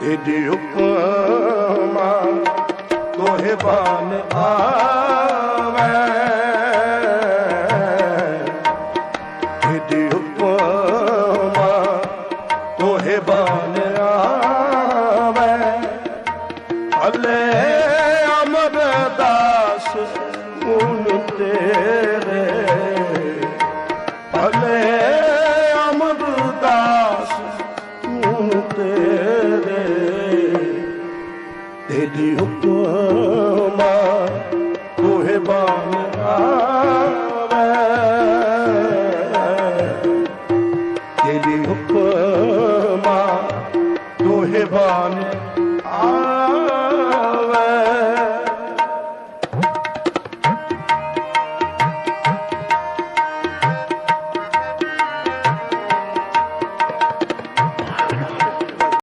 ਤੇਰੀ ਉਪਮਾ ਤੋਹੇ ਬਾਨ ਆਵੇ। ਤੇਰੀ ਉਪਮਾ ਤੋਹੇ ਬਾਨ ਤੇਰੀ ਹੁਕਮਾ ਤੋਹੇ ਬਾਨ ਆਵੇ। ਤੇਰੀ ਹੁਕਮਾ ਤੋਹੇ ਬਾਨ